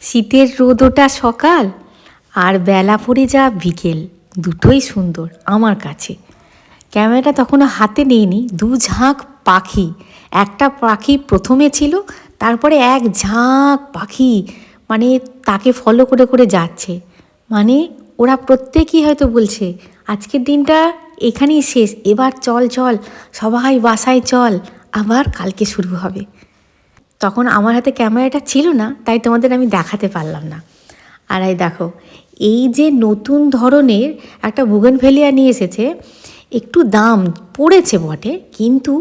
শীতের রোদ ওঠা সকাল আর বেলা পড়ে যা বিকেল। দুটোই সুন্দর আমার কাছে। ক্যামেরাটা তখনও হাতে নিইনি। দু ঝাঁক পাখি। একটা পাখি প্রথমে ছিল, তারপরে এক ঝাঁক পাখি মানে তাকে ফলো করে করে যাচ্ছে। মানে ওরা প্রত্যেকেই হয়তো বলছে, আজকের দিনটা এখানেই শেষ, এবার চল চল, সবাই বাসায় চল, আবার কালকে শুরু হবে। তখন আমার হাতে ক্যামেরাটা ছিল না, তাই তোমাদের আমি দেখাতে পারলাম না। আর এই দেখো, এই যে নতুন ধরনের একটা বুগনভেলিয়া নিয়ে এসেছে, একটু দাম পড়েছে বটে, কিন্তু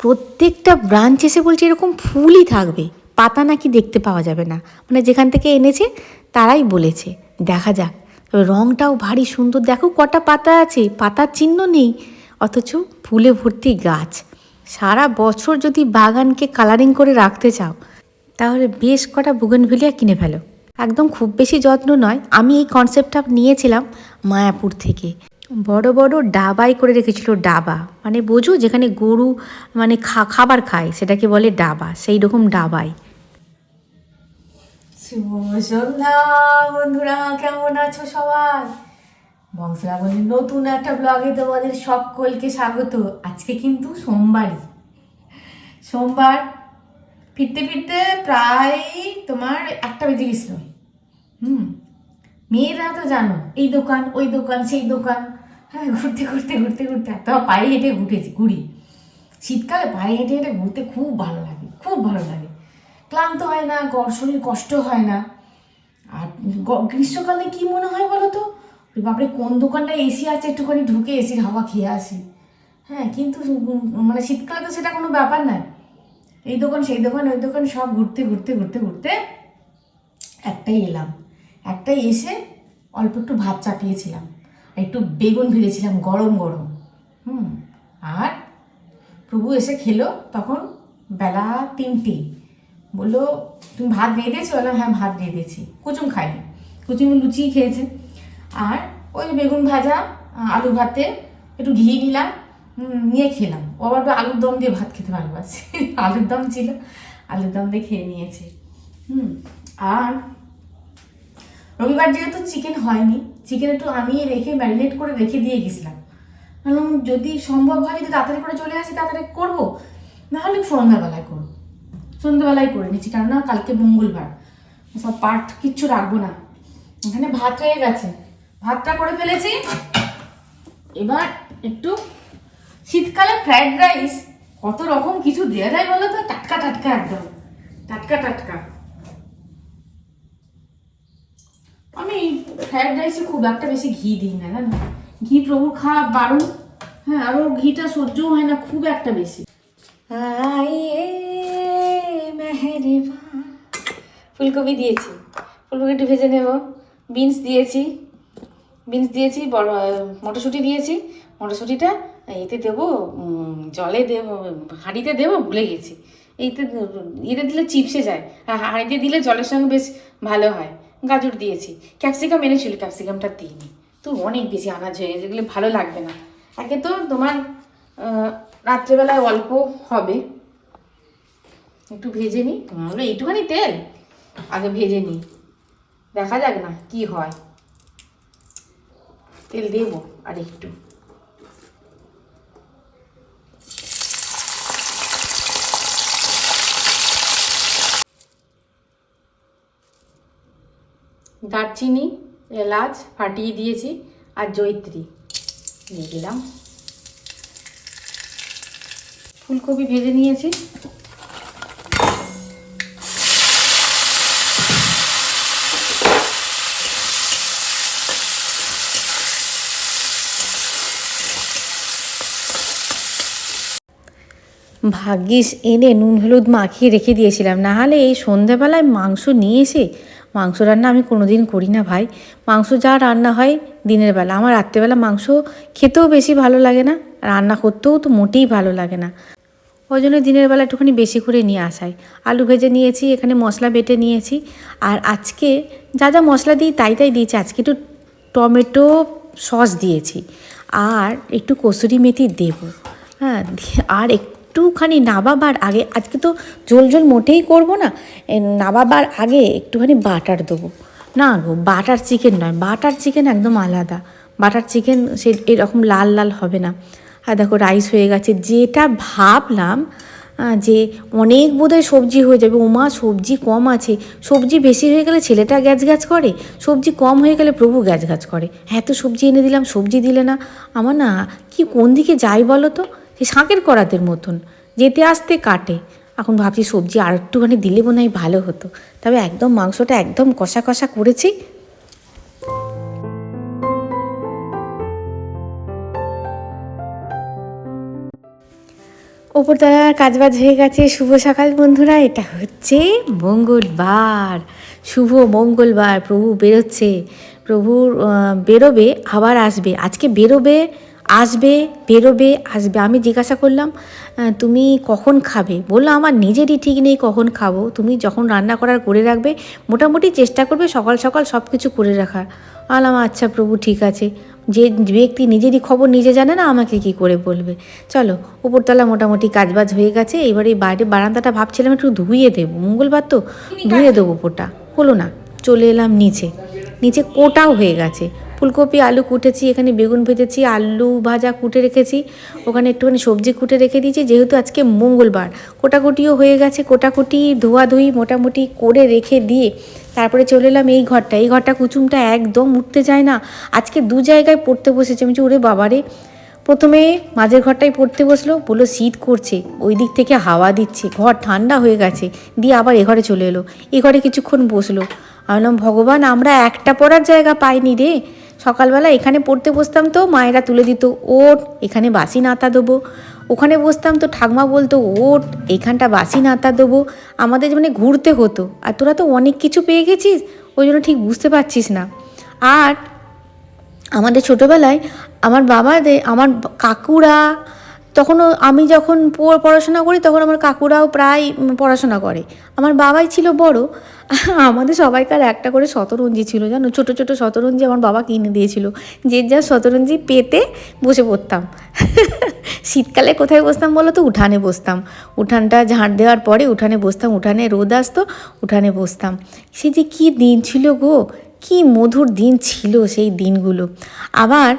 প্রত্যেকটা ব্রাঞ্চ এসে বলছে এরকম ফুলই থাকবে, পাতা নাকি দেখতে পাওয়া যাবে না। মানে যেখান থেকে এনেছে, তারাই বলেছে। দেখা যাক তবে রঙটাও ভারী সুন্দর, দেখো কটা পাতা আছে, পাতার চিহ্ন নেই, অথচ ফুলে ভর্তি গাছ। সারা বছর যদি বাগানকে কালারিং করে রাখতে চাও, তাহলে বেশ কটা বুগনভিলিয়া কিনে ফেলো। একদম খুব বেশি যত্ন নয়। আমি এই কনসেপ্টটা নিয়েছিলাম মায়াপুর থেকে। বড় বড় ডাবাই করে রেখেছিল ডাবা। মানে বোঝো, যেখানে গরু মানে খা খাবার খায়, সেটাকে বলে ডাবা। সেই রকম ডাবাই শুভ সন্ধ্যা বন্ধুরা, কেমন আছো সবাই? বংশরাবলীর নতুন একটা ব্লগে তোমাদের সকলকে স্বাগত। আজকে কিন্তু সোমবারই। সোমবার ফিরতে ফিরতে প্রায় তোমার একটা বেজে গেছিল। হুম, মেয়েরা তো জানো, এই দোকান, ওই দোকান, সেই দোকান। হ্যাঁ ঘুরতে ঘুরতে ঘুরতে ঘুরতে। তো পায়ে হেঁটে ঘুরেছি, ঘুরি। শীতকালে পায়ে হেঁটে হেঁটে ঘুরতে খুব ভালো লাগে, খুব ভালো লাগে। ক্লান্ত হয় না শরীর কষ্ট হয় না। আর গ্রীষ্মকালে কি মনে হয় বলো তো? বাপরে, কোন দোকানটা এসি আছে? একটুখানি ঢুকে এসির হাওয়া খেয়ে আসি। হ্যাঁ কিন্তু মানে শীতকালে তো সেটা কোনো ব্যাপার নয়। এই দোকান, সেই দোকান, ওই দোকান, সব ঘুরতে ঘুরতে ঘুরতে ঘুরতে একটাই এলাম। একটাই এসে অল্প একটু ভাত চাপিয়েছিলাম। একটু বেগুন ভেজেছিলাম, গরম গরম। হুম, আর প্রভু এসে খেলো তখন বেলা তিনটে। বলল, তুমি ভাত দিয়ে দিয়েছ? বললাম হ্যাঁ ভাত দিয়ে দিয়েছি। কুচুম খাইনি কুচুম লুচি খেয়েছে। আর ওই বেগুন ভাজা আলু ভাতে, একটু ঘি নিলাম নিয়ে খেলাম। ও আবার একটু আলুর দম দিয়ে ভাত খেতে ভালোবাসে। আলুর দম ছিল, আলুর দম দিয়ে খেয়ে নিয়েছে। হুম, আর রবিবার যেহেতু চিকেন হয়নি চিকেন একটু আমি রেখে ম্যারিনেট করে রেখে দিয়ে গেছিলাম। ভাবলাম যদি সম্ভব হয়, যদি তাড়াতাড়ি করে চলে আসি, তাড়াতাড়ি করব। নাহলে সন্ধ্যাবেলায় করব। সন্ধ্যাবেলায় করে নিচ্ছি কেননা কালকে মঙ্গলবার। সব পার্ট কিচ্ছু রাখব না। এখানে ভাত হয়ে গেছে। ভাতটা করে ফেলেছি। এবার একটু শীতকালে ফ্রাইড রাইস কত রকম কিছু দেওয়া যায় বলো তো? টাটকা টাটকা একদম। টাটকা টাটকা। আমি ফ্রাইড রাইসে খুব একটা বেশি ঘি দিই না, জানো? ঘি প্রভু খাওয়া বারণ। হ্যাঁ আরও ঘিটা সহ্যও হয় না খুব একটা বেশি। ফুলকপি দিয়েছি। ফুলকপি একটু ভেজে নেব। বিনস দিয়েছি। বিনস দিয়েছি, বড় মটরশুঁটি দিয়েছি। মটরশুঁটিটা এতে দেবো জলে দেবো, হাঁড়িতে দেবো, ভুলে গেছি। এইতে ইয়েতে দিলে চিপসে যায়, আর হাঁড়িতে দিলে জলের সঙ্গে বেশ ভালো হয়। গাজর দিয়েছি। ক্যাপসিকাম এনেছিল, ক্যাপসিকামটা দিইনি। তো অনেক বেশি আনাজ হয়ে গেছে, এগুলো ভালো লাগবে না। একে তো তোমার রাত্রেবেলায় অল্প হবে। একটু ভেজে নিই। এইটুখানি তেল, আগে ভেজে নিই। দেখা যাক না কি হয়। তেল দেবো, আর একটু। দারচিনি, এলাচ ফাটিয়ে দিয়েছি, আর জৈত্রী দিয়ে দিলাম। ফুলকপি ভেজে নিয়েছি। ভাগ্যিস এনে নুন হলুদ মাখিয়ে রেখে দিয়েছিলাম। না হলে এই সন্ধেবেলায় মাংস নিয়ে এসে, মাংস রান্না আমি কোনো দিন করি না ভাই। মাংস যা রান্না হয় দিনের বেলা। আমার রাত্রেবেলা মাংস খেতেও বেশি ভালো লাগে না, রান্না করতেও তো মোটেই ভালো লাগে না। ওই জন্য দিনের বেলা একটুখানি বেশি করে নিয়ে আসাই। আলু ভেজে নিয়েছি, এখানে মশলা বেটে নিয়েছি। আর আজকে যা যা মশলা দিই তাই তাই দিয়েছি। আজকে একটু টমেটো সস দিয়েছি। আর একটু কসুরি মেথি দেবো। হ্যাঁ আর একটু একটুখানি নাবাবার আগে, আজকে তো ঝোল ঝোল মোটেই করব না নাবাবার আগে একটুখানি বাটার দেবো। না গো, বাটার চিকেন নয়, বাটার চিকেন একদম আলাদা। বাটার চিকেন সে এরকম লাল লাল হবে না। আর দেখো রাইস হয়ে গেছে, যেটা ভাবলাম যে অনেক বোধহয় সবজি হয়ে যাবে। ওমা, সবজি কম আছে। সবজি বেশি হয়ে গেলে ছেলেটা গ্যাচ গ্যাচ করে, সবজি কম হয়ে গেলে প্রভু গ্যাচ গ্যাচ করে। এত সবজি এনে দিলাম, সবজি দিলে না। আমার না, কি কোন দিকে যাই বলো তো? সে শাঁকের করাতের মতন। যেতে আসতে কাটে। এখন ভাবছি সবজি আর একটুখানি দিলে মনে হয় ভালো হতো। তবে একদম মাংসটা একদম কষা কষা করেছি। ওপরতলার কাজবাজ হয়ে গেছে। শুভ সকাল বন্ধুরা। এটা হচ্ছে মঙ্গলবার। শুভ মঙ্গলবার। প্রভু বেরোচ্ছে। প্রভুর বেরোবে, আবার আসবে। আজকে বেরোবে আসবে বেরোবে আসবে। আমি জিজ্ঞাসা করলাম তুমি কখন খাবে? বলল আমার নিজেরই ঠিক নেই কখন খাব। তুমি যখন রান্না করার করে রাখবে মোটামুটি চেষ্টা করবে সকাল সকাল সব কিছু করে রাখার। আলাম আচ্ছা প্রভু ঠিক আছে। যে ব্যক্তি নিজেরই খবর নিজে জানে না আমাকে কি করে বলবে? চলো উপরতলা মোটামুটি কাজবাজ হয়ে গেছে। এবার এই বাইরে বারান্দাটা ভাবছিলাম একটু ধুইয়ে দেবো। মঙ্গলবার তো? ধুয়ে দেবো ওপরটা হলো না চলে এলাম নিচে। নিচে কোটাও হয়ে গেছে। ফুলকপি, আলু কুটেছি, এখানে বেগুন ভেজেছি, আলু ভাজা কুটে রেখেছি, ওখানে একটুখানি সবজি কুটে রেখে দিয়েছি, যেহেতু আজকে মঙ্গলবার। কোটাকুটিও হয়ে গেছে, কোটাকুটি, ধোয়াধুয়ি মোটামুটি করে রেখে দিয়ে তারপরে চলে এলাম এই ঘরটা। এই ঘরটা কুচুমটা একদম উঠতে চায় না। আজকে দু জায়গায় পড়তে বসেছে। আমি ওরে বাবারে! প্রথমে মাঝের ঘরটায় পড়তে বসল, বলল, শীত করছে, ওই দিক থেকে হাওয়া দিচ্ছে, ঘর ঠান্ডা হয়ে গেছে। দিয়ে আবার এ ঘরে চলে এলো। এ ঘরে কিছুক্ষণ বসল। আমি বললাম, ভগবান, আমরা একটা পড়ার জায়গা পাইনি রে। সকালবেলা এখানে পড়তে বসতাম তো মায়েরা তুলে দিত ওট এখানে বাসি নাতা দেবো। ওখানে বসতাম তো ঠাকমা বলতো ওট এখানটা বাসি নাতা দেবো। আমাদের মানে ঘুরতে হতো। আর তোরা তো অনেক কিছু পেয়ে গেছিস, ওই জন্য ঠিক বুঝতে পারছিস না। আর আমাদের ছোটোবেলায় আমার বাবাদের, আমার কাকুরা তখনও আমি যখন পড়াশোনা করি, তখন আমার কাকুরাও প্রায় পড়াশোনা করে। আমার বাবাই ছিল বড়। আমাদের সবাইকার একটা করে শতরঞ্জি ছিল, জানো? ছোটো ছোটো শতরঞ্জি আমার বাবা কিনে দিয়েছিল। যে যা শতরঞ্জি পেতে বসে পড়তাম। শীতকালে কোথায় বসতাম বলো তো? উঠানে বসতাম। উঠানটা ঝাঁট দেওয়ার পরে উঠানে বসতাম, উঠানে রোদ আসতো, উঠানে বসতাম। সে যে কী দিন ছিল গো? কি মধুর দিন ছিল সেই দিনগুলো। আবার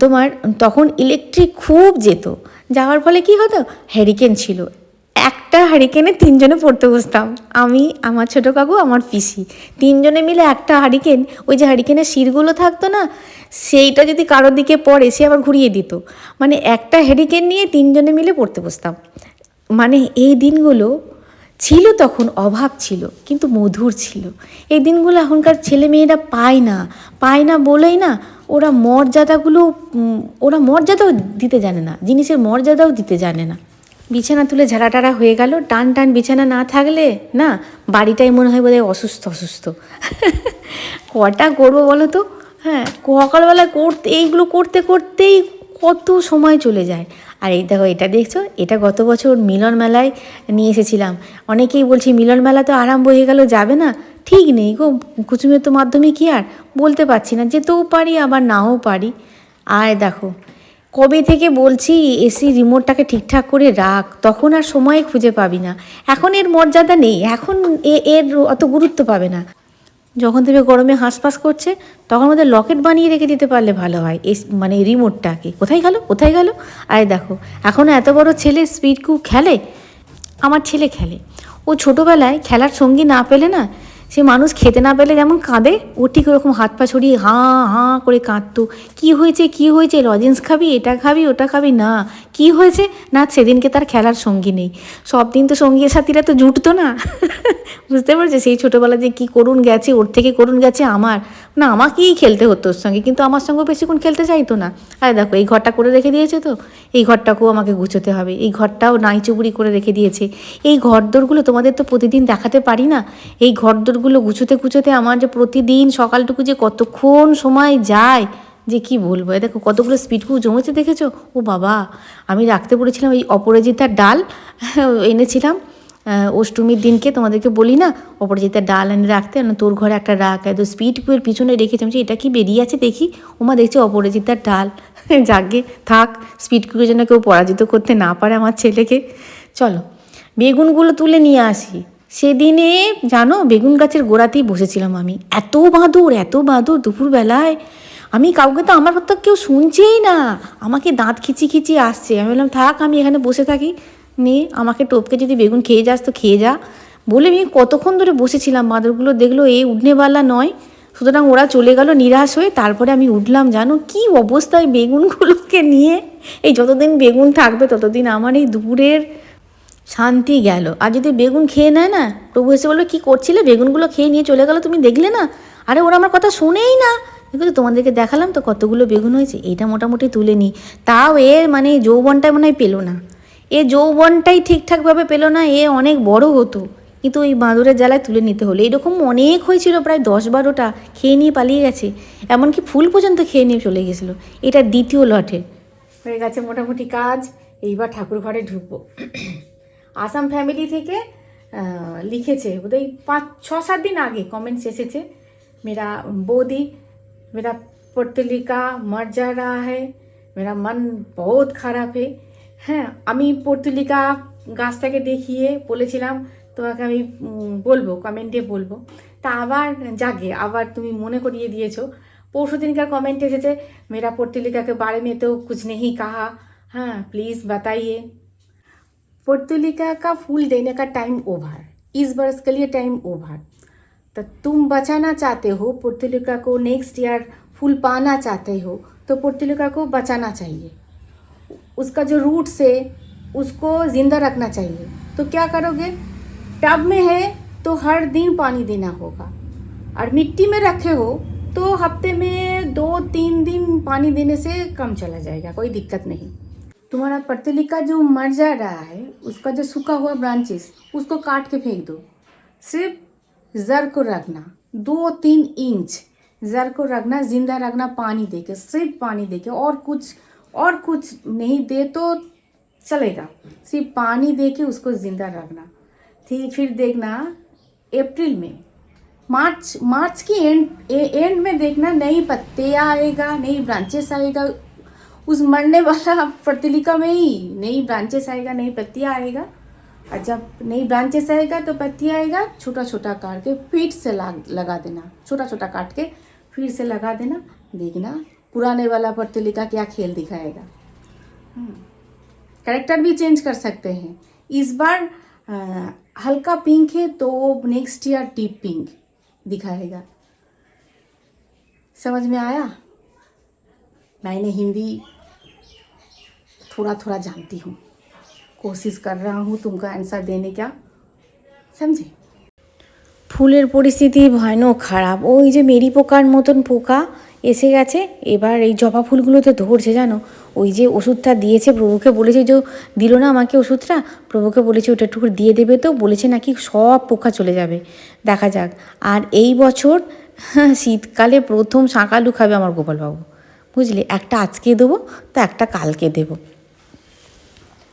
তোমার তখন ইলেকট্রিক খুব যেত। যাওয়ার ফলে কি হতো? হ্যারিকেন ছিল। একটা হারিকেনে তিনজনে পড়তে বসতাম। আমি, আমার ছোটো কাকু, আমার পিসি। তিনজনে মিলে একটা হারিকেন ওই যে হারিকেনের শিরগুলো থাকতো না, সেইটা যদি কারোর দিকে পড়ে, সে আবার ঘুরিয়ে দিত। মানে একটা হ্যারিকেন নিয়ে তিনজনে মিলে পড়তে বসতাম। মানে এই দিনগুলো ছিল তখন, অভাব ছিল, কিন্তু মধুর ছিল। এই দিনগুলো এখনকার ছেলে মেয়েরা পায় না পায় না বলেই না ওরা মর্যাদাগুলো ওরা মর্যাদাও দিতে জানে না, জিনিসের মর্যাদাও দিতে জানে না। বিছানা তুলে ঝাড়াটারা হয়ে গেল টান টান বিছানা না থাকলে না, বাড়িটাই মনে হয় বোধহয় অসুস্থ অসুস্থ। কটা করব বলো তো? হ্যাঁ সকালবেলা করতে, এইগুলো করতে, করতেই কত সময় চলে যায়। আর এই দেখো, এটা দেখছ? এটা গত বছর মিলন মেলায় নিয়ে এসেছিলাম। অনেকেই বলছি, মিলন মেলা তো আরম্ভ হয়ে গেল, যাবে না? ঠিক নেই গো, কুচুমের তো মাধ্যমে কি আর? বলতে পারছি না, যেতেও পারি, আবার নাও পারি। আর দেখো, কবে থেকে বলছি, এসি রিমোটটাকে ঠিকঠাক করে রাখ, তখন আর সময় খুঁজে পাবি না। এখন এর মর্যাদা নেই, এখন এর অত গুরুত্ব পাবে না। যখন তুমি গরমে হাঁসপাস করছে, তখন আমাদের লকেট বানিয়ে রেখে দিতে পারলে ভালো হয়। এই মানে রিমোটটাকে কোথায় গেল? কোথায় গেল? আরে দেখো এখনও এত বড় ছেলে স্পিড কু খেলে, আমার ছেলে খেলে। ও ছোটোবেলায় খেলার সঙ্গী না পেলে না সে মানুষ খেতে না পেলে যেমন কাঁদে, ও ঠিক ওরকম হাত পা ছড়িয়ে হাঁ হাঁ করে কাঁদতো। কী হয়েছে কী হয়েছে? লজেন্স খাবি, এটা খাবি, ওটা খাবি? না। কি হয়েছে? না, সেদিনকে তার খেলার সঙ্গী নেই। সব দিন তো সঙ্গী সাথীরা তো জুটতো না? বুঝতে পারছে সেই ছোটোবেলা যে কী করুন গেছে, ওর থেকে করুন গেছে আমার। না, আমাকেই খেলতে হতো ওর সঙ্গে, কিন্তু আমার সঙ্গে বেশিক্ষণ খেলতে চাইতো না। আরে দেখো, এই ঘরটা করে রেখে দিয়েছে তো? এই ঘরটাকেও আমাকে গুছোতে হবে। এই ঘরটাও নাই চুবুরি করে রেখে দিয়েছে। এই ঘরদোরগুলো তোমাদের তো প্রতিদিন দেখাতে পারি না? এই ঘরদোরগুলো গুছোতে গুছোতে আমার যে প্রতিদিন সকালটুকু যে কতক্ষণ সময় যায় যে কি বলব? এ দেখো কতগুলো স্পিডকু জমেছে দেখেছ? ও বাবা আমি রাখতে পড়েছিলাম এই অপরাজিতার ডাল এনেছিলাম। অষ্টমীর দিনকে তোমাদেরকে বলি না অপরাজিতার ডাল এনে রাখতে তোর ঘরে একটা রাখ এত স্পিড কুয়ের পিছনে রেখেছিলাম বলছি, এটা কি বেরিয়ে আছে দেখি? ওমা দেখছি অপরাজিতার ডাল। যাকে থাক স্পিড কুয়ে যেন কেউ পরাজিত করতে না পারে আমার ছেলেকে। চলো বেগুনগুলো তুলে নিয়ে আসি। সেদিনে জানো বেগুন গাছের গোড়াতেই বসেছিলাম আমি। এত বাঁদর এত বাঁদর দুপুরবেলায়। আমি কাউকে তো আমার কথা কেউ শুনছেই না। আমাকে দাঁত খিচি খিচি আসছে। আমি বললাম, থাক, আমি এখানে বসে থাকি। নিয়ে আমাকে টপকে যদি বেগুন খেয়ে যাস তো খেয়ে যা। বলে আমি কতক্ষণ ধরে বসেছিলাম। বাঁদরগুলো দেখল, এই উঠনেওয়ালা নয়। সুতরাং ওরা চলে গেল নিরাশ হয়ে। তারপরে আমি উঠলাম, জানো কি অবস্থায় বেগুনগুলোকে নিয়ে। এই যতদিন বেগুন থাকবে, ততদিন আমার এই দুপুরের শান্তি গেল। আর যদি বেগুন খেয়ে নেয় না, প্রভু এসে বলল, কী করছিলে? বেগুনগুলো খেয়ে নিয়ে চলে গেলো, তুমি দেখলে না? আরে ওরা আমার কথা শোনেই না। কিন্তু তোমাদেরকে দেখালাম তো কতগুলো বেগুন হয়েছে, এটা মোটামুটি তুলে নিই তাও এর মানে যৌবনটাই মনে হয় পেল না। এ যৌবনটাই ঠিকঠাকভাবে পেল না, এ অনেক বড় হতো। কিন্তু ওই বাঁদরের জ্বালায় তুলে নিতে হলো। এরকম অনেক হয়েছিল, প্রায় দশ বারোটা খেয়ে নিয়ে পালিয়ে গেছে। এমনকি ফুল পর্যন্ত খেয়ে নিয়ে চলে গেছিল। এটা দ্বিতীয় লটে। হয়ে গেছে মোটামুটি কাজ। এইবার ঠাকুর ঘরে ঢুকবো। আসাম ফ্যামিলি থেকে লিখেছে, বোধহয় পাঁচ ছ সাত দিন আগে কমেন্টস এসেছে। মেরা বৌদি, মেরা পর্তলিকা মর যা রা হ্যাঁ মেরা মন বহুত খারাপ হে হ্যাঁ আমি পর্তলিকা গাছটাকে দেখিয়ে বলেছিলাম, তোমাকে আমি বলব কমেন্টে বলব। তা আবার জাগে, আবার তুমি মনে করিয়ে দিয়েছ। পরশু দিনকার কমেন্ট এসেছে, মেরা পর্তলিকাকে বারে মেতেও কুছ নেই কাহা। হ্যাঁ প্লিজ বাতাইয়ে। पोर्तुलिका का फूल देने का टाइम ओवर इस बरस के लिए टाइम ओवर तो तुम बचाना चाहते हो पोर्तुलिका को नेक्स्ट ईयर फूल पाना चाहते हो तो पोर्तुलिका को बचाना चाहिए। उसका जो रूट्स है उसको ज़िंदा रखना चाहिए। तो क्या करोगे? टब में है तो हर दिन पानी देना होगा। और मिट्टी में रखे हो तो हफ़्ते में दो तीन दिन पानी देने से कम चला जाएगा, कोई दिक्कत नहीं। तुम्हारा पर्तलिका जो मर जा रहा है, उसका जो सूखा हुआ ब्रांचेस उसको काट के फेंक दो। सिर्फ़ जर को रखना दो तीन इंच जर को रखना ज़िंदा रखना पानी देके, सिर्फ़ पानी देके, और कुछ और कुछ नहीं दे तो चलेगा। सिर्फ़ पानी दे के उसको ज़िंदा रखना ठीक फिर देखना, अप्रैल में, मार्च मार्च की एंड एंड में देखना, नई पत्ते आएगा, नई ब्रांचेस आएगा उस मरने वाला पर्तलिका में ही नई ब्रांचेस आएगा नई पत्तियाँ आएगा। और जब नई ब्रांचेस आएगा तो पत्ती आएगा छोटा छोटा काट के फिर से लगा देना। छोटा छोटा काट के फिर से लगा देना। देखना पुराने वाला पर्तलिका क्या खेल दिखाएगा। करेक्टर भी चेंज कर सकते हैं। इस बार अ, हल्का पिंक है तो नेक्स्ट ईयर डीप पिंक दिखाएगा। समझ में आया? मैंने हिंदी थोड़ा थोड़ा जानती हूँ कोशिश कर रहा हूँ तुमको आंसर देने का समझे ফুলের পরিস্থিতি ভয়ানক খারাপ ওই যে মেরি পোকার মতন পোকা এসে গেছে এবার এই জবা ফুলগুলোতে ধরছে জানো ওই যে ওষুধটা দিয়েছে প্রভুকে বলেছে যে দিল না আমাকে ওষুধটা প্রভুকে বলেছে ওটা একটু করে দিয়ে দেবে তো বলেছে নাকি সব পোকা চলে যাবে দেখা যাক আর এই বছর শীতকালে প্রথম শাঁকালু খাবে আমার গোপালবাবু বুঝলি একটা আজকে দেবো তো একটা কালকে দেবো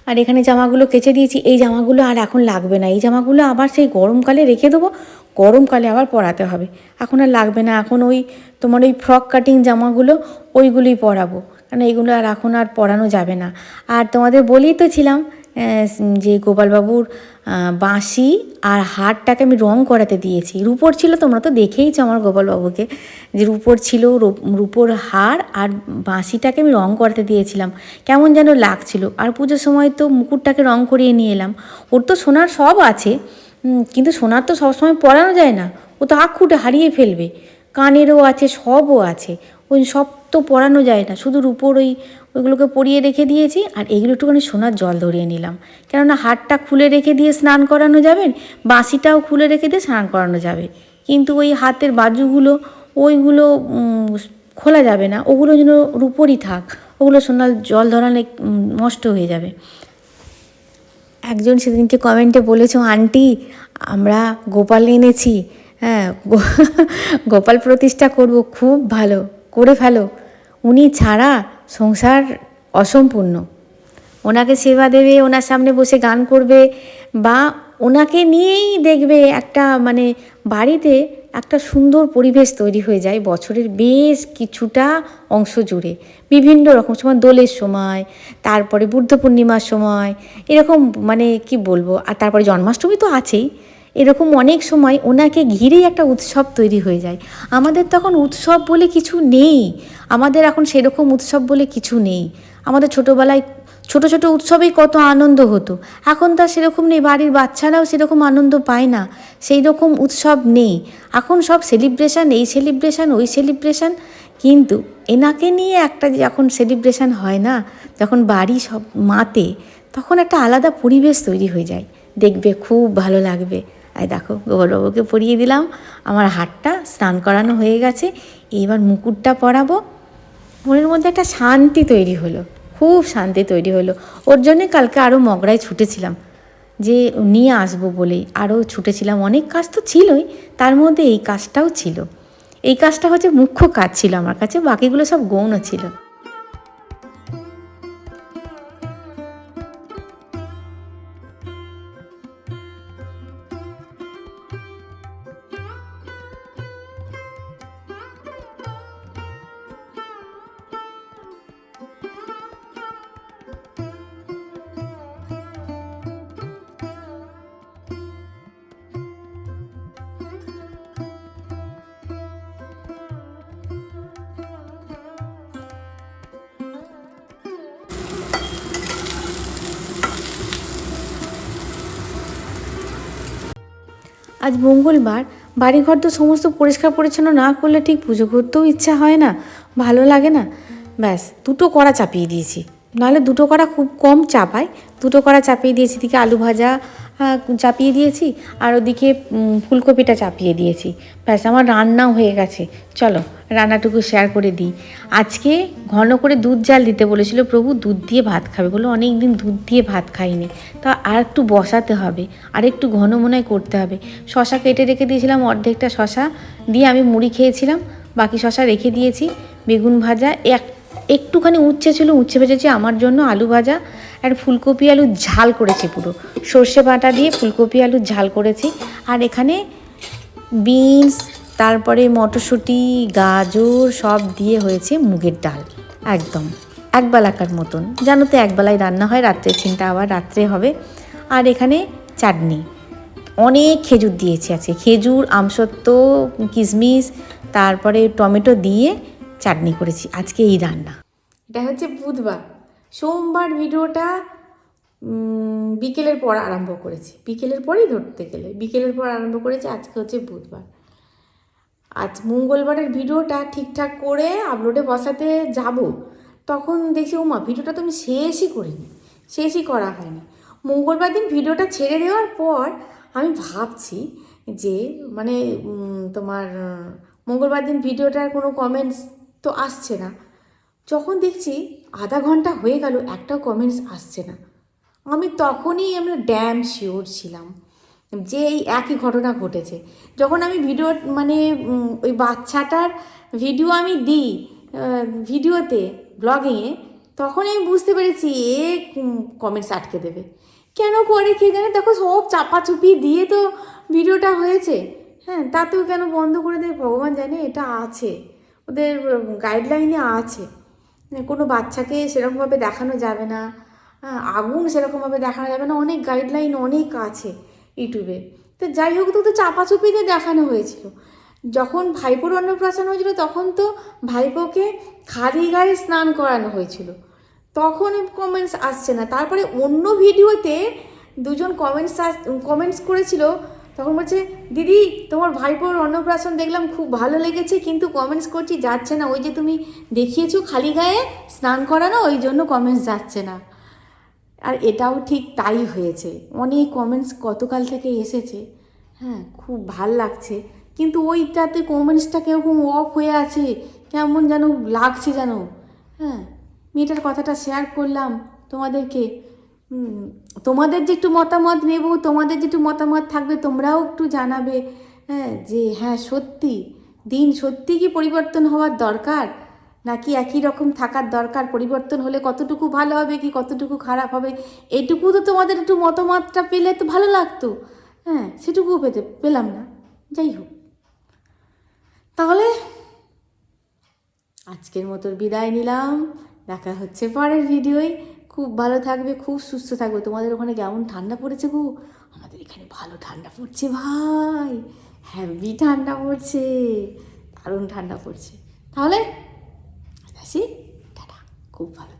আর এখানে জামাগুলো কেচে দিয়েছি। এই জামাগুলো আর এখন লাগবে না। এই জামাগুলো আবার সেই গরমকালে রেখে দেবো। গরমকালে আবার পরাতে হবে। এখন আর লাগবে না। এখন ওই তোমার ওই ফ্রক কাটিং জামাগুলো ওইগুলোই পরাবো। কারণ এইগুলো আর এখন আর পরানো যাবে না। আর তোমাদের বলেই তো ছিলাম যে গোপালবাবুর বাঁশি আর হারটাকে আমি রং করাতে দিয়েছি। রূপোর ছিল, তোমরা তো দেখেইছো আমার গোপালবাবুকে, যে রূপোর ছিল রূপ- রূপোর হার আর বাঁশিটাকে আমি রং করাতে দিয়েছিলাম। কেমন যেন লাগছিল। আর পুজোর সময় তো মুকুটটাকে রং করিয়ে নিয়ে এলাম। ওর তো সোনার সব আছে কিন্তু সোনার তো সবসময় পরানো যায় না। ও তো আঁকুটে হারিয়ে ফেলবে। কানেরও আছে, সবও আছে। ওই সব তো পরানো যায় না। শুধু রূপোর ওই ওইগুলোকে পরিয়ে রেখে দিয়েছি আর এগুলো একটুখানি সোনার জল ধরিয়ে নিলাম। কেননা হাটটা খুলে রেখে দিয়ে স্নান করানো যাবে, বাঁশিটাও খুলে রেখে দিয়ে স্নান করানো যাবে। কিন্তু ওই হাতের বাজুগুলো, ওইগুলো খোলা যাবে না। ওগুলো যেন রূপোরই থাক। ওগুলো সোনার জল ধরালে নষ্ট হয়ে যাবে। একজন সেদিনকে কমেন্টে বলেছ, আন্টি, আমরা গোপাল এনেছি। হ্যাঁ গোপাল প্রতিষ্ঠা করব, খুব ভালো, করে ফেলো। উনি ছাড়া সংসার অসম্পূর্ণ। ওনাকে সেবা দেবে, ওনার সামনে বসে গান করবে বা ওনাকে নিয়েই দেখবে একটা মানে বাড়িতে একটা সুন্দর পরিবেশ তৈরি হয়ে যায় বছরের বেশ কিছুটা অংশ জুড়ে। বিভিন্ন রকম সময়, দোলের সময়, তারপরে বুদ্ধ পূর্ণিমার সময়, এরকম মানে কি বলব? আর তারপরে জন্মাষ্টমী তো আছেই। এরকম অনেক সময় ওনাকে ঘিরেই একটা উৎসব তৈরি হয়ে যায়। আমাদের তখন উৎসব বলে কিছু নেই। আমাদের এখন সেরকম উৎসব বলে কিছু নেই। আমাদের ছোটোবেলায় ছোট ছোট উৎসবেই কত আনন্দ হতো। এখন তা সেরকম নেই, বাড়ির বাচ্চারাও সেরকম আনন্দ পায় না। সেই রকম উৎসব নেই। এখন সব সেলিব্রেশন এই সেলিব্রেশন ওই সেলিব্রেশন কিন্তু এনাকে নিয়ে একটা যখন সেলিব্রেশন হয় না, যখন বাড়ি সব মাতে, তখন একটা আলাদা পরিবেশ তৈরি হয়ে যায়। দেখবে খুব ভালো লাগবে। আর দেখো গোবরবাবুকে পরিয়ে দিলাম। আমার হাতটা স্নান করানো হয়ে গেছে। এইবার মুকুটটা পরাবো। মনের মধ্যে একটা শান্তি তৈরি হলো, খুব শান্তি তৈরি হলো। ওর জন্যে কালকে আরও মগড়ায় ছুটেছিলাম, যে নিয়ে আসব বলেই। আরও ছুটেছিলাম, অনেক কাজ তো ছিলই, তার মধ্যে এই কাজটাও ছিল। এই কাজটা হচ্ছে মুখ্য কাজ ছিল আমার কাছে, বাকিগুলো সব গৌণ ছিল। আজ মঙ্গলবার, বাড়িঘর তো সমস্ত পরিষ্কার পরিচ্ছন্ন না করলে ঠিক পুজো করতেও ইচ্ছা হয় না, ভালো লাগে না। ব্যাস, দুটো কড়া চাপিয়ে দিয়েছি। নাহলে দুটো কড়া খুব কম চাপায় দুটো কড়া চাপিয়ে দিয়েছি দিকে আলু ভাজা চাপিয়ে দিয়েছি আর ওদিকে ফুলকপিটা চাপিয়ে দিয়েছি। ব্যাস, আমার রান্নাও হয়ে গেছে। চলো, রান্নাটুকু শেয়ার করে দিই। আজকে ঘন করে দুধ জাল দিতে বলেছিল, প্রভু, দুধ দিয়ে ভাত খাবে। বলে অনেক দিন দুধ দিয়ে ভাত খাইনি। তা আর একটু বসাতে হবে, আর একটু ঘন মনে হয় করতে হবে। শশা কেটে রেখে দিয়েছিলাম, অর্ধেকটা শশা দিয়ে আমি মুড়ি খেয়েছিলাম। বাকি শশা রেখে দিয়েছি, বেগুন ভাজা এক একটুখানি উচ্ছে ছিল, উচ্ছে ভেজেছি আমার জন্য আলু ভাজা আর ফুলকপি আলু ঝাল করেছি পুরো। সর্ষে বাটা দিয়ে ফুলকপি আলু ঝাল করেছি। আর এখানে বিনস, তারপরে মটরশুঁটি, গাজর সব দিয়ে হয়েছে মুগের ডাল। একদম, একবেলাকার মতন। জানো তো একবেলায় রান্না হয় রাত্রে চিন্তা আবার রাত্রে হবে। আর এখানে চাটনি। অনেক খেজুর দিয়েছি আছে খেজুর, আমসত্ত্ব, কিশমিশ, তারপরে টমেটো দিয়ে চাটনি করেছি, আজকে এই রান্না। এটা হচ্ছে বুধবার। সোমবার ভিডিওটা বিকেলের পর আরম্ভ করেছি। বিকেলের পরেই ধরতে গেলে, বিকেলের পর আরম্ভ করেছি, আজকে হচ্ছে বুধবার। আজ মঙ্গলবারের ভিডিওটা ঠিকঠাক করে আপলোডে বসাতে যাব, তখন দেখি ওমা ভিডিওটা তো আমি শেষই করিনি, শেষই করা হয়নি। মঙ্গলবার দিন ভিডিওটা ছেড়ে দেওয়ার পর আমি ভাবছি যে মানে তোমার, মঙ্গলবার দিন ভিডিওটার কোনো কমেন্টস তো আসছে না। যখন দেখছি আধা ঘণ্টা হয়ে গেল, একটাও কমেন্টস আসছে না। আমি তখনই আমরা ড্যাম শিওর ছিলাম যে এই একই ঘটনা ঘটেছে। যখন আমি ভিডিও মানে ওই বাচ্চাটার ভিডিও আমি দিই ভিডিওতে ব্লগিংয়ে তখনই আমি বুঝতে পেরেছি এ কমেন্টস আটকে দেবে। কেন করে কে জানে? দেখো, সব চাপাচুপি দিয়ে তো ভিডিওটা হয়েছে। হ্যাঁ তাতেও কেন বন্ধ করে দেয় ভগবান জানে এটা আছে। ওদের গাইডলাইনে আছে। কোনো বাচ্চাকে সেরকমভাবে দেখানো যাবে না। আগুন সেরকমভাবে দেখানো যাবে না। অনেক গাইডলাইন অনেক আছে ইউটিউবে। তো যাই হোক, তো চাপাচুপিতে দেখানো হয়েছিল। যখন ভাইপোর অন্নপ্রাশন হয়েছিল, তখন তো ভাইপোকে খালি গায়ে স্নান করানো হয়েছিল। তখন কমেন্টস আসছে না। তারপরে অন্য ভিডিওতে দুজন কমেন্টস কমেন্টস করেছিল তখন বলছে, দিদি, তোমার ভাইপোর অন্নপ্রাশন দেখলাম খুব ভালো লেগেছে, কিন্তু কমেন্টস করছি যাচ্ছে না। ওই যে তুমি দেখিয়েছো খালি গায়ে, স্নান করানো, ওই জন্য কমেন্টস যাচ্ছে না। আর এটাও ঠিক তাই হয়েছে। অনেক কমেন্টস গতকাল থেকে এসেছে। হ্যাঁ খুব ভালো লাগছে। কিন্তু ওইটাতে কমেন্টসটা কীরকম অফ হয়ে আছে, কেমন যেন লাগছে যেন। হ্যাঁ মেয়েটার কথাটা শেয়ার করলাম তোমাদেরকে। তোমাদের যে একটু মতামত নেব, তোমাদের যে একটু মতামত থাকবে, তোমরাও একটু জানাবে। হ্যাঁ যে হ্যাঁ সত্যি, দিন সত্যি কি পরিবর্তন হওয়ার দরকার? নাকি একই রকম থাকার দরকার? পরিবর্তন হলে কতটুকু ভালো হবে কি কতটুকু খারাপ হবে? এটুকু তো তোমাদের একটু মতামতটা পেলে তো ভালো লাগতো। হ্যাঁ সেটুকুও পেতে, পেলাম না। যাই হোক। তাহলে আজকের মতো বিদায় নিলাম। দেখা হচ্ছে পরের ভিডিওয়। খুব ভালো থাকবে, খুব সুস্থ থাকবে। তোমাদের ওখানে কেমন ঠান্ডা পড়েছে গো? আমাদের এখানে ভালো ঠান্ডা পড়ছে ভাই। হ্যাভি ঠান্ডা পড়ছে, দারুণ ঠান্ডা পড়ছে। তাহলে আসি টাটা। খুব ভালো